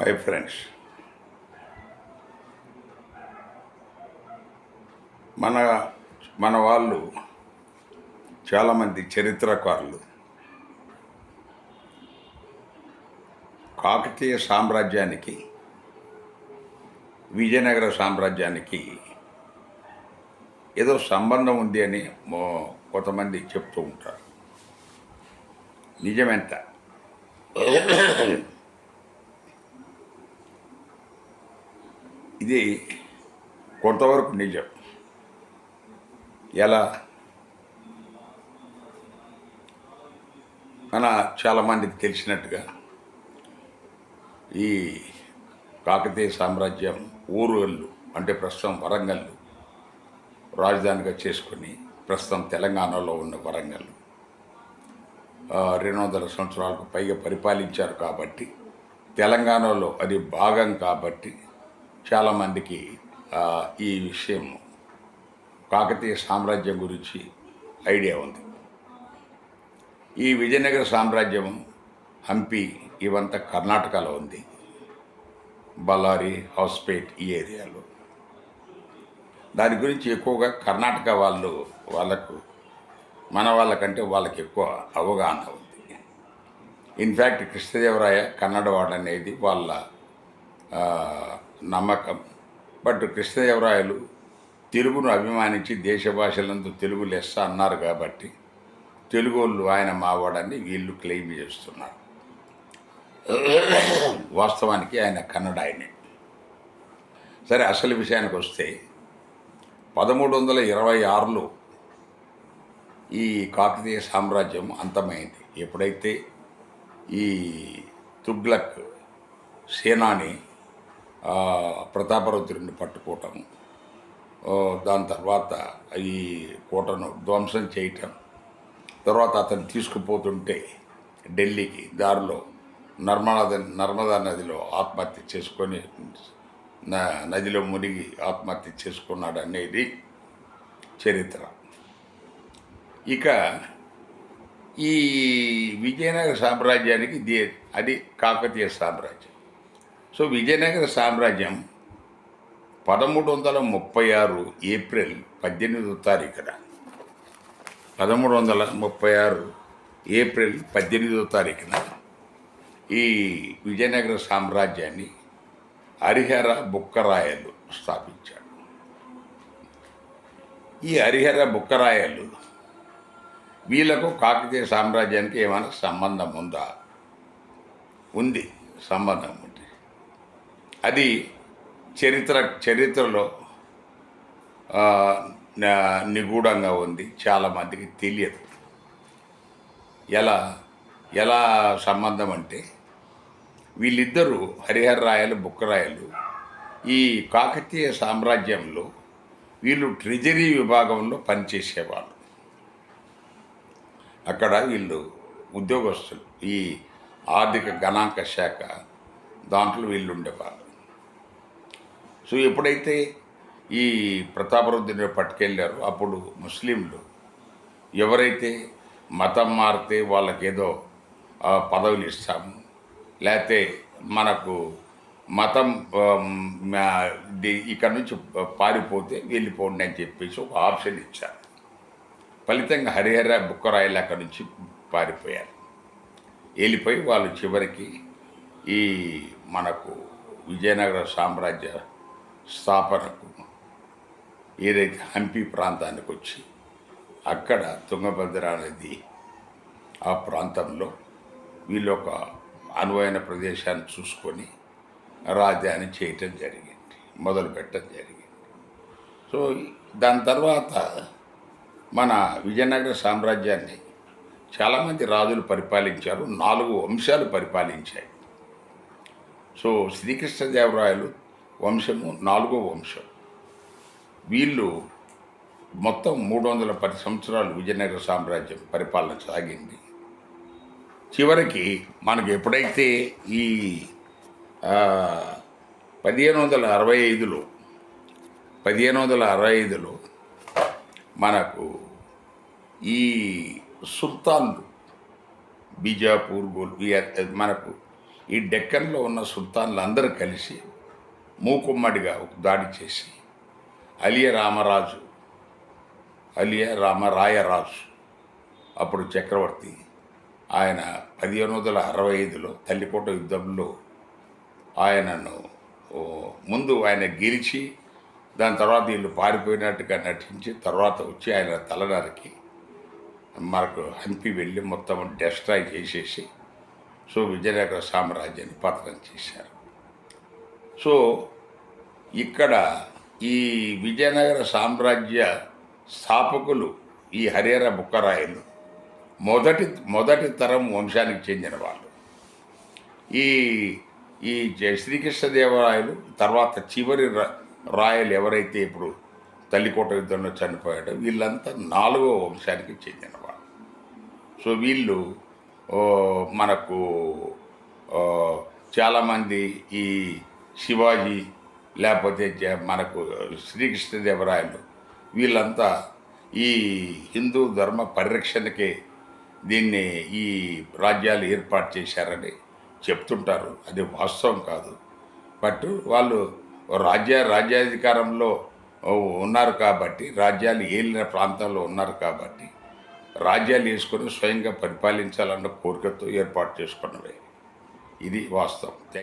Hi friends మన మన వాళ్ళు చాలామంది చరిత్రకారులు. కాకతీయ సామ్రాజ్యానికి విజయనగర సామ్రాజ్యానికి ఏదో సంబంధం ఉంది అని కొంతమంది చెప్తూ ఉంటారు. నిజమెంత? ఇది కొంతవరకు నిజం. ఎలా? మన చాలామందికి తెలిసినట్టుగా ఈ కాకతీయ సామ్రాజ్యం ఊరుగల్లు అంటే ప్రస్తుతం వరంగల్లు రాజధానిగా చేసుకొని ప్రస్తుతం తెలంగాణలో ఉన్న వరంగల్ రెండు వందల సంవత్సరాలకు పైగా పరిపాలించారు కాబట్టి తెలంగాణలో అది భాగం కాబట్టి చాలామందికి ఈ విషయం కాకతీయ సామ్రాజ్యం గురించి ఐడియా ఉంది. ఈ విజయనగర సామ్రాజ్యం హంపి ఇవంతా కర్ణాటకలో ఉంది. బళ్ళారి హౌస్పేట్ ఈ ఏరియాలో. దాని గురించి ఎక్కువగా కర్ణాటక వాళ్ళు వాళ్ళకు మన వాళ్ళకంటే వాళ్ళకి ఎక్కువ అవగాహన ఉంది. ఇన్ఫ్యాక్ట్ కృష్ణదేవరాయ కన్నడవాడు అనేది వాళ్ళ నమ్మకం. బట్ కృష్ణదేవరాయలు తెలుగును అభిమానించి దేశ భాషలందు తెలుగు లెస్స అన్నారు కాబట్టి తెలుగు వాళ్ళు ఆయన మావాడని వీళ్ళు క్లెయిమ్ చేస్తున్నారు. వాస్తవానికి ఆయన కన్నడ ఆయనే సరే అసలు విషయానికి వస్తే పదమూడు వందల ఇరవై ఆరులో ఈ కాకతీయ సామ్రాజ్యం అంతమైంది. ఎప్పుడైతే ఈ తుగ్లక్ సేనాని ప్రతాపరుద్రుడిని పట్టుకోవటం దాని తర్వాత ఈ కోటను ధ్వంసం చేయటం. తర్వాత అతను తీసుకుపోతుంటే ఢిల్లీకి దారిలో నర్మదా నర్మదా నదిలో ఆత్మహత్య చేసుకొని నదిలో మునిగి ఆత్మహత్య చేసుకున్నాడు అనేది చరిత్ర. ఇక ఈ విజయనగర సామ్రాజ్యానికి దే- అది కాకతీయ సామ్రాజ్యం. సో విజయనగర సామ్రాజ్యం పదమూడు వందల ముప్పై ఆరు ఏప్రిల్ పద్దెనిమిదో తారీఖున. పదమూడు వందల ముప్పై ఆరు ఏప్రిల్ పద్దెనిమిదో తారీఖున ఈ విజయనగర సామ్రాజ్యాన్ని హరిహర బుక్కరాయలు స్థాపించాడు ఈ హరిహర బుక్కరాయలు వీళ్ళకు కాకతీయ సామ్రాజ్యానికి ఏమైనా సంబంధం ఉందా? ఉంది సంబంధం. అది చరిత్ర చరిత్రలో నిగూఢంగా ఉంది. చాలామందికి తెలియదు. ఎలా ఎలా సంబంధం అంటే వీళ్ళిద్దరూ హరిహర రాయలు బుక్కరాయలు ఈ కాకతీయ సామ్రాజ్యంలో వీళ్ళు ట్రెజరీ విభాగంలో పనిచేసేవాళ్ళు. అక్కడ వీళ్ళు ఉద్యోగస్తులు ఈ ఆర్థిక గణాంక శాఖ దాంట్లో వీళ్ళు ఉండేవాళ్ళు. సో ఎప్పుడైతే ఈ ప్రతాపరుద్దుని పట్టుకెళ్ళారో అప్పుడు ముస్లింలు ఎవరైతే మతం మారితే వాళ్ళకేదో ఏదో పదవులు ఇస్తాము. లేకపోతే మనకు మతం ఇక్కడ నుంచి పారిపోతే వెళ్ళిపోండి అని చెప్పేసి ఒక ఆప్షన్ ఇచ్చారు. ఫలితంగా హరిహర బుక్కరాయలు అక్కడి నుంచి పారిపోయారు. వెళ్ళిపోయి వాళ్ళు చివరికి ఈ మనకు విజయనగర సామ్రాజ్య స్థాపనకు ఏదైతే హంపి ప్రాంతానికి వచ్చి అక్కడ తుంగభద్ర నది ఆ ప్రాంతంలో వీళ్ళు ఒక అనువైన ప్రదేశాన్ని చూసుకొని రాజధాని చేయటం జరిగింది మొదలు పెట్టడం జరిగింది. సో దాని తర్వాత మన విజయనగర సామ్రాజ్యాన్ని చాలామంది రాజులు పరిపాలించారు నాలుగు వంశాలు పరిపాలించాయి. సో శ్రీకృష్ణదేవరాయలు వంశము నాలుగో వంశం. వీళ్ళు మొత్తం మూడు వందల పది సంవత్సరాలు విజయనగర సామ్రాజ్యం పరిపాలన సాగింది. చివరికి మనకు ఎప్పుడైతే ఈ పదిహేను వందల అరవై ఐదులో పదిహేను వందల అరవై ఐదులో మనకు ఈ సుల్తాన్లు బీజాపూర్ గోల్ మనకు ఈ డెక్కన్లో ఉన్న సుల్తాన్లు అందరూ కలిసి మూకుమ్మడిగా ఒక దాడి చేసి అలియ రామరాజు అలియ రామరాయరాజు అప్పుడు చక్రవర్తి ఆయన పదిహేను వందల అరవై ఐదులో తల్లికోట యుద్ధంలో ఆయనను ముందు ఆయన గెలిచి దాని తర్వాత వీళ్ళు పారిపోయినట్టుగా నటించి తర్వాత వచ్చి ఆయన తలనరికి మనకు హంపి వెళ్ళి మొత్తం డెస్ట్రాయ్ చేసేసి సో విజయనగర సామ్రాజ్యాన్ని పతనం చేశారు. సో ఇక్కడ ఈ విజయనగర సామ్రాజ్య స్థాపకులు ఈ హరిహర బుక్కరాయలు మొదటి మొదటి తరం వంశానికి చెందిన వాళ్ళు. ఈ ఈ శ్రీకృష్ణదేవరాయలు తర్వాత చివరి రాయలు ఎవరైతే ఇప్పుడు తల్లికోట యుద్ధంలో చనిపోయాడో వీళ్ళంతా నాలుగో వంశానికి చెందిన వాళ్ళు. సో వీళ్ళు మనకు చాలామంది ఈ శివాజీ లేకపోతే జ- మనకు శ్రీకృష్ణదేవరాయలు వీళ్ళంతా ఈ హిందూ ధర్మ పరిరక్షణకే దీన్ని ఈ రాజ్యాలు ఏర్పాటు చేశారని చెప్తుంటారు. అది వాస్తవం కాదు. బట్ వాళ్ళు రాజ్య రాజ్యాధికారంలో ఉన్నారు కాబట్టి రాజ్యాలు ఏలిన ప్రాంతాల్లో ఉన్నారు కాబట్టి రాజ్యాలు వేసుకొని స్వయంగా పరిపాలించాలన్న కోరికతో ఏర్పాటు చేసుకున్నవే. ఇది వాస్తవం.